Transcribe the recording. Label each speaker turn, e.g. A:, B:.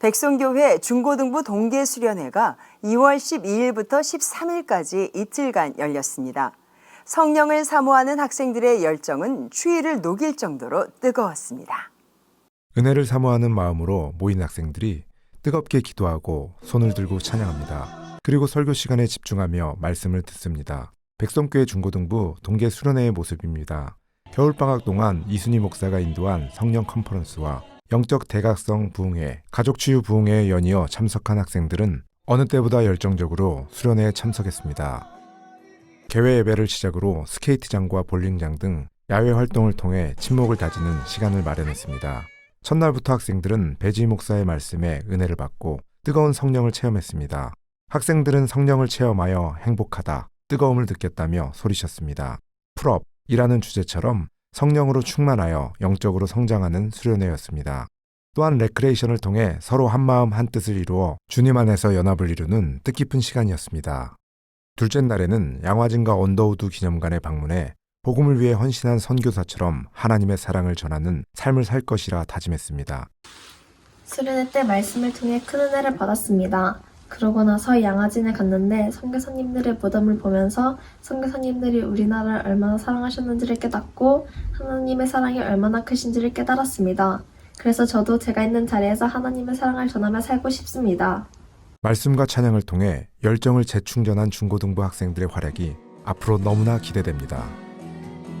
A: 백송교회 중고등부 동계 수련회가 2월 12일부터 13일까지 이틀간 열렸습니다. 성령을 사모하는 학생들의 열정은 추위를 녹일 정도로 뜨거웠습니다.
B: 은혜를 사모하는 마음으로 모인 학생들이 뜨겁게 기도하고 손을 들고 찬양합니다. 그리고 설교 시간에 집중하며 말씀을 듣습니다. 백성교회 중고등부 동계 수련회의 모습입니다. 겨울방학 동안 이순희 목사가 인도한 성령 컨퍼런스와 영적 대각성 부흥회, 가족 치유 부흥회에 연이어 참석한 학생들은 어느 때보다 열정적으로 수련회에 참석했습니다. 개회 예배를 시작으로 스케이트장과 볼링장 등 야외 활동을 통해 친목을 다지는 시간을 마련했습니다. 첫날부터 학생들은 배지 목사의 말씀에 은혜를 받고 뜨거운 성령을 체험했습니다. 학생들은 성령을 체험하여 행복하다, 뜨거움을 느꼈다며 소리쳤습니다. 풀업이라는 주제처럼 성령으로 충만하여 영적으로 성장하는 수련회였습니다. 또한 레크레이션을 통해 서로 한마음 한뜻을 이루어 주님 안에서 연합을 이루는 뜻깊은 시간이었습니다. 둘째 날에는 양화진과 언더우드 기념관에 방문해 복음을 위해 헌신한 선교사처럼 하나님의 사랑을 전하는 삶을 살 것이라 다짐했습니다.
C: 수련회 때 말씀을 통해 큰 은혜를 받았습니다. 그러고 나서 양화진에 갔는데 선교사님들의 무덤을 보면서 선교사님들이 우리나라를 얼마나 사랑하셨는지를 깨닫고 하나님의 사랑이 얼마나 크신지를 깨달았습니다. 그래서 저도 제가 있는 자리에서 하나님의 사랑을 전하며 살고 싶습니다.
B: 말씀과 찬양을 통해 열정을 재충전한 중고등부 학생들의 활약이 앞으로 너무나 기대됩니다.